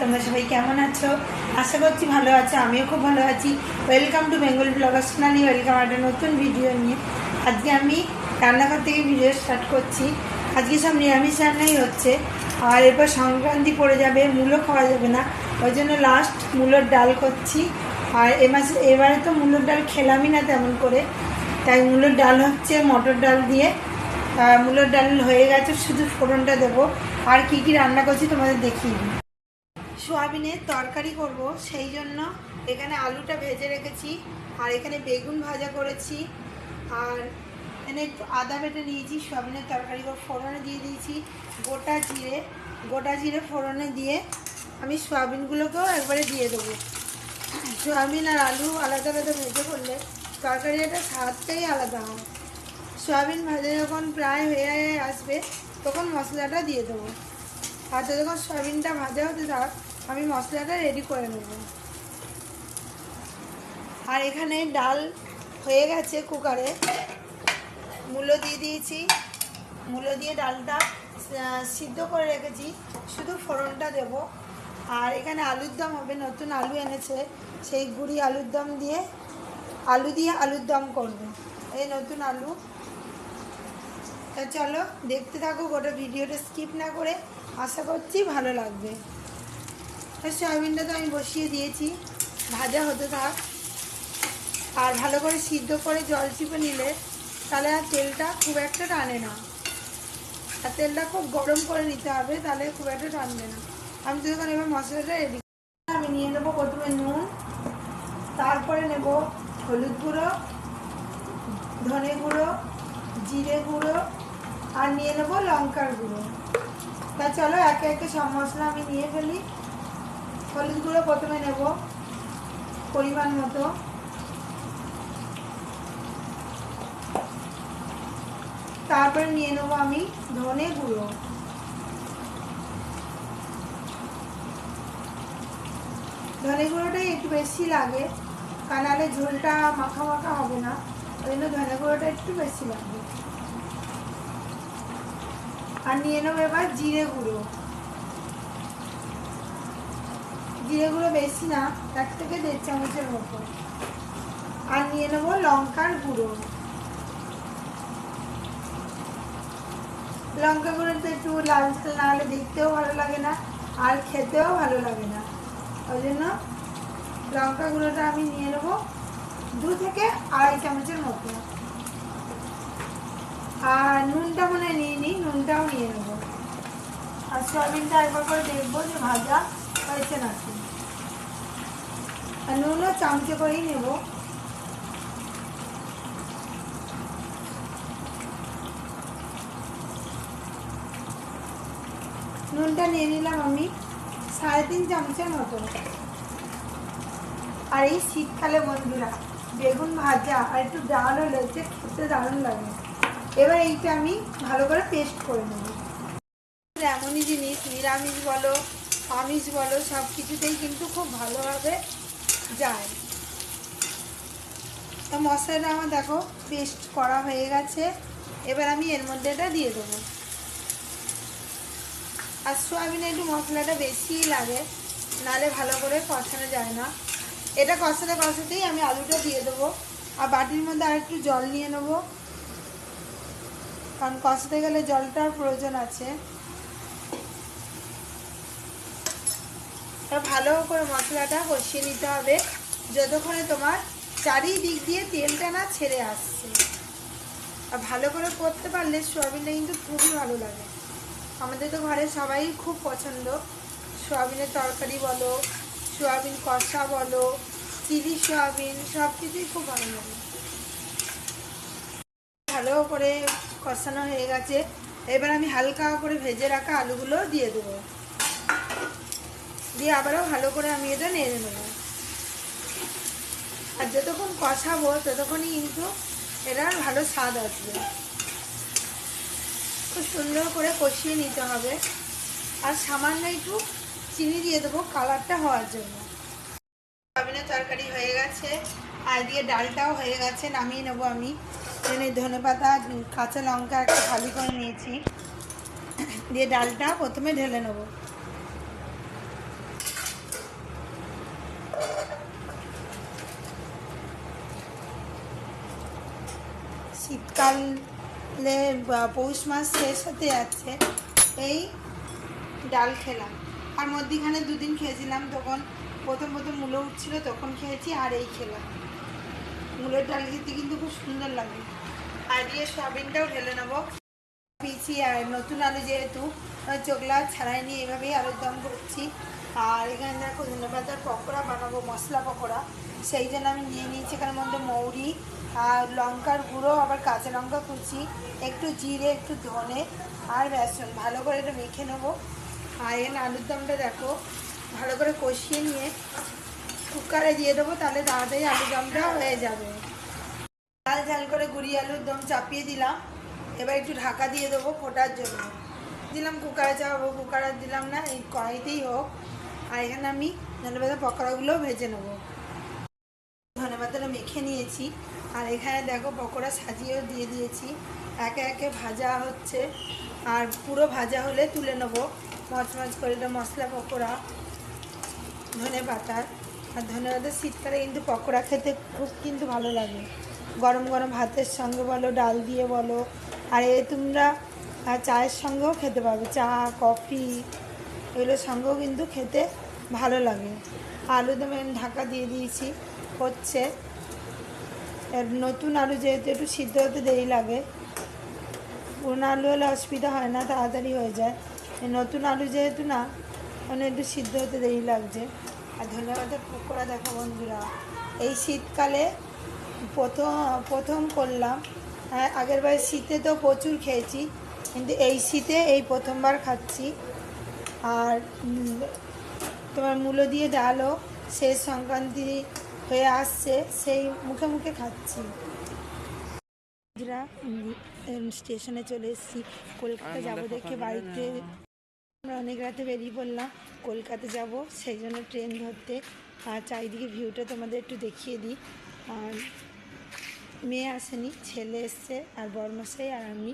তোমরা সবাই কেমন আছো? আশা করছি ভালো আছো, আমিও খুব ভালো আছি। Welcome to Bengal blogger Sonali welcome একটা নতুন ভিডিও নিয়ে। আজকে আমি রান্নাঘর থেকে ভিডিও স্টার্ট করছি। আজকে সব নিরামিষ রান্নাই হচ্ছে। আর এরপর সংক্রান্তি পড়ে যাবে, মূলো খাওয়া যাবে না। ওই জন্য লাস্ট মূলোর ডাল করছি। আর এ মাসে, এবারে তো মূলোর ডাল খেলামই না তেমন করে। তাই মূলোর ডাল হচ্ছে মটর ডাল দিয়ে। মূলোর ডাল হয়ে গেছে, শুধু ফোড়নটা দেবো। আর কি কি রান্না করছি তোমাদের দেখিয়ে সোয়াবিনের তরকারি করব, সেই জন্য এখানে আলুটা ভেজে রেখেছি, আর এখানে বেগুন ভাজা করেছি, আর এখানে একটু আদা বেটে নিয়েছি, সোয়াবিনের তরকারি করে ফোড়নে দিয়ে দিয়েছি, গোটা জিরে গোটা জিরে ফোড়নে দিয়ে আমি সোয়াবিনগুলোকেও একবারে দিয়ে দেবো। সোয়াবিন আর আলু আলাদা আলাদা ভেজে করলে তরকারিটা স্বাদটাই আলাদা হয়। সোয়াবিন ভাজা যখন প্রায় হয়ে আসবে, তখন মশলাটা দিয়ে দেবো। আর যতক্ষণ সয়াবিনটা ভাজা হতে থাক আমি মশলাটা রেডি করে নেব। আর এখানে ডাল হয়ে গেছে কুকারে। মূলো দিয়ে দিয়েছি। মূলো দিয়ে ডালটা সিদ্ধ করে রেখেছি। শুধু ফোড়নটা দেব। আর এখানে আলুর দম হবে, নতুন আলু এনেছে। সেই গুঁড়ি আলুর দম দিয়ে, আলু দিয়ে আলুর দম করবে। এই নতুন আলু। তা চলো, দেখতে থাকো, গোটা ভিডিওটা স্কিপ না করে। আশা করছি ভালো লাগবে। সয়াবিনটা তো আমি বসিয়ে দিয়েছি। ভাজা হতে থাক। আর ভালো করে সিদ্ধ করে জল চিপে নিলে তাহলে আর তেলটা খুব একটা টানে না। আর তেলটা খুব গরম করে নিতে হবে, তাহলে খুব একটা টানবে না। আমি তো এখন এবার মশলাটা রেডি আমি নিয়ে নেব প্রথমে নুন, তারপরে নেব হলুদ গুঁড়ো, ধনে গুঁড়ো, জিরে গুঁড়ো, আর নিয়ে নেব লঙ্কার গুঁড়ো। তা চলো একে একে সব মশলা আমি নিয়ে ফেলি। হলুদ গুঁড়ো প্রথমে নেব, পরিমাণ মতো। তারপরে নিয়ে নেব আমি ধনে গুঁড়ো। ধনে গুঁড়োটাই একটু বেশি লাগে কানালে ঝোলটা মাখা মাখা হবে না। ওই জন্য ধনে গুঁড়োটা একটু বেশি লাগবে। আর নিয়ে নেব এবার জিরে গুঁড়ো। জিরে গুঁড়ো বেশি না এক থেকে দেড় চামচের মতো। আর নিয়ে নেব লঙ্কার গুঁড়ো। লঙ্কা গুঁড়োটা একটু লাল না হলে দেখতেও ভালো লাগে না, আর খেতেও ভালো লাগে না। ওই জন্য লঙ্কা গুঁড়োটা আমি নিয়ে নেব দু থেকে আড়াই চামচের মতো। আর নুনটা মনে নিয়ে নিই নুনটাও নিয়ে নেব। আর সয়াবিনটা একবার করে দেখব যে ভাজা হয়েছে নাকি আর নুনও চামচে করেই নেব। নুনটা নিয়ে নিলাম আমি, সাড়ে তিন চামচের মতো। আর এই শীতকালে বন্ধুরা, বেগুন ভাজা আর একটু ডাল হলে যে খেতে দারুণ লাগে। এবার এইটা আমি ভালো করে পেস্ট করে নেব। এমনই জিনিস, নিরামিষ বলো আমিষ বলো, সব কিছুতেই কিন্তু খুব ভালোভাবে যায়। তো মশলাটা আমার দেখো পেস্ট করা হয়ে গেছে। এবার আমি এর মধ্যে এটা দিয়ে দেবো। আর সোয়াবিনে একটু মশলাটা বেশিই লাগে, নালে ভালো করে কষানো যায় না। এটা কষাতে কষাতেই আমি আলুটা দিয়ে দেবো। আর বাটির মধ্যে আর একটু জল নিয়ে নেব। কারণ কষাতে গেলে জলটার প্রয়োজন আছে। ভালো করে মশলাটা কষিয়ে নিতে হবে। যতক্ষণে তোমার চারিদিক দিয়ে তেলটা না ছেড়ে আসছে। আর ভালো করে করতে পারলে সোয়াবিনটা কিন্তু খুবই ভালো লাগে। আমাদের তো ঘরে সবাই খুব পছন্দ। সোয়াবিনের তরকারি বলো, সোয়াবিন কষা বলো, চিলি সোয়াবিন সব কিছুই খুব ভালো লাগে। ভালো করে কষানো হয়ে গেছে। এবার আমি হালকা করে ভেজে রাখা আলুগুলো দিয়ে দেবো। দিয়ে আবারও ভালো করে আমি এটা নেড়ে নেব। আর যতক্ষণ কষাবো, ততক্ষণই কিন্তু এটার ভালো স্বাদ আসবে। খুব সুন্দর করে কষিয়ে নিতে হবে। আর সামান্য একটু চিনি দিয়ে দেবো কালারটা হওয়ার জন্য। সয়াবিনের তরকারি হয়ে গেছে। আর দিয়ে ডালটাও হয়ে গেছে, নামিয়ে নেব আমি। এখানে ধনে পাতা, কাঁচা লঙ্কা একটা খালি করে নিয়েছি। দিয়ে ডালটা প্রথমে ঢেলে নেব। বা পৌষ মাস শেষ হতে যাচ্ছে, এই ডাল খেলাম। আর মধ্যিখানে দুদিন খেয়েছিলাম, তখন প্রথম প্রথম মূলো উঠছিল, তখন খেয়েছি, আর এই খেলাম। মূলের ডাল খেতে কিন্তু খুব সুন্দর লাগে। আর দিয়ে সয়াবিনটাও ঢেলে নেব। পিছি আর নতুন আলু যেহেতু চোখলা ছাড়াই নিয়ে এভাবেই আলুর দম করছি। আর এখানে দেখো ধনে পাতার পকোড়া বানাবো, মশলা পকোড়া। সেই জন্য আমি নিয়ে নিয়েছি এখানের মধ্যে মৌরি, আর লঙ্কার গুঁড়ো, আবার কাঁচা লঙ্কা কুচি, একটু জিরে, একটু ধনে, আর বেসন। ভালো করে এটা মেখে নেব। আর এখানে আলুর দমটা দেখো, ভালো করে কষিয়ে নিয়ে কুকারে দিয়ে দেবো, তাহলে তাড়াতাড়ি আলুর দমটা হয়ে যাবে। ঝাল ঝাল করে গুড়ি আলুর দম চাপিয়ে দিলাম। এবার একটু ঢাকা দিয়ে দেবো ফোটার জন্য। দিলাম কুকারে চাপাবো কুকারে দিলাম না, এই কড়াইতেই হোক। আর এখানে আমি ধনেপাতা পকোড়াগুলো ভেজে নেব। ধনেপাতাটা মেখে নিয়েছি। আর এখানে দেখো পকোড়া সাজিয়েও দিয়ে দিয়েছি। একে একে ভাজা হচ্ছে। আর পুরো ভাজা হলে তুলে নেব। মচমচ করে এটা মশলা পকোড়া ধনে পাতার আর ধনে পাতার শীতকালে কিন্তু পকোড়া খেতে খুব কিন্তু ভালো লাগে। গরম গরম ভাতের সঙ্গে বলো, ডাল দিয়ে বলো আর এ তোমরা চায়ের সঙ্গেও খেতে পারবে। চা, কফি এগুলোর সঙ্গেও কিন্তু খেতে ভালো লাগে। আলু আমি ঢাকা দিয়ে দিয়েছি, হচ্ছে। নতুন আলু যেহেতু একটু সিদ্ধ হতে দেরি লাগে, পুরোনো আলু হলে অসুবিধা হয় না, তাড়াতাড়ি হয়ে যায়। নতুন আলু যেহেতু না মানে একটু সিদ্ধ হতে দেরি লাগছে। আর ধন্যবাদের পকোড়া দেখো বন্ধুরা। এই শীতকালে প্রথম প্রথম করলাম। হ্যাঁ আগের বার শীতে তো প্রচুর খেয়েছি কিন্তু এই শীতে এই প্রথমবার খাচ্ছি। আর তোমার মূলো দিয়ে ডালও শেষ সংক্রান্তি হয়ে আসছে সেই মুখে মুখে খাচ্ছি। স্টেশনে চলে এসেছি কলকাতা যাব দেখে বাড়িতে। আমরা অনেক রাতে বেরিয়ে পড়লাম কলকাতা যাব সেই জন্য ট্রেন ধরতে। আর চারিদিকে ভিউটা তোমাদের একটু দেখিয়ে দিই। আর মেয়ে আসেনি, ছেলে এসছে আর বর্মশাই আর আমি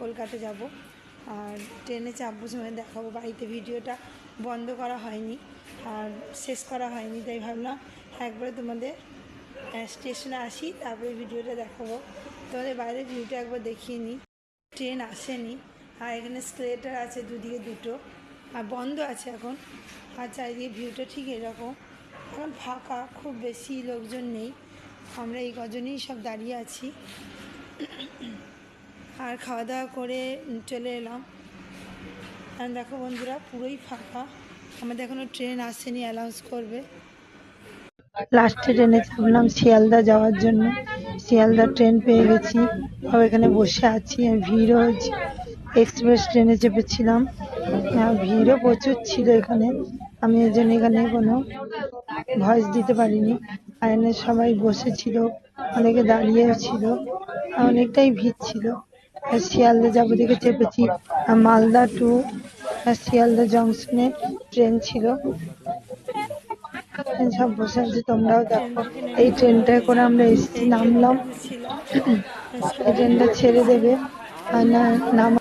কলকাতা যাব। আর ট্রেনে চাপবো, সময় দেখাবো, বাড়িতে ভিডিওটা বন্ধ করা হয়নি আর শেষ করা হয়নি, তাই ভাবলাম একবারে তোমাদের স্টেশনে আসি, তারপরে ভিডিওটা দেখাবো। তোমাদের বাইরের ভিউটা একবার দেখিয়ে নিই। ট্রেন আসেনি আর এখানে স্কেলেটার আছে দুদিকে দুটো আর বন্ধ আছে এখন। আর চারিদিকে ভিউটা ঠিক এরকম। এখন ফাঁকা, খুব বেশি লোকজন নেই। আমরা এই কজনই সব দাঁড়িয়ে আছি। আর খাওয়া দাওয়া করে চলে এলাম। আর দেখো বন্ধুরা, পুরোই ফাঁকা। আমাদের এখনও ট্রেন আসেনি অ্যানাউন্স করবে। লাস্টে ট্রেনে চাপলাম শিয়ালদা যাওয়ার জন্য। শিয়ালদা ট্রেন পেয়ে গেছি। আর এখানে বসে আছি। ভিড়ও হয়েছে এক্সপ্রেস ট্রেনে চেপেছিলাম। ভিড়ও প্রচুর ছিল এখানে। আমি এর জন্য এখানে কোনো ভয়েস দিতে পারিনি। এখানে সবাই বসেছিল, অনেকে দাঁড়িয়েও ছিল, অনেকটাই ভিড় ছিল। শিয়ালদা যাব দেখে চেপেছি। মালদা টু শিয়ালদা জংশনে ট্রেন ছিল। সব বসে আছে, তোমরাও দেখো। এই ট্রেনটায় করে আমরা এসেছি, নামলাম। ট্রেনটা ছেড়ে দেবে। আর না, নাম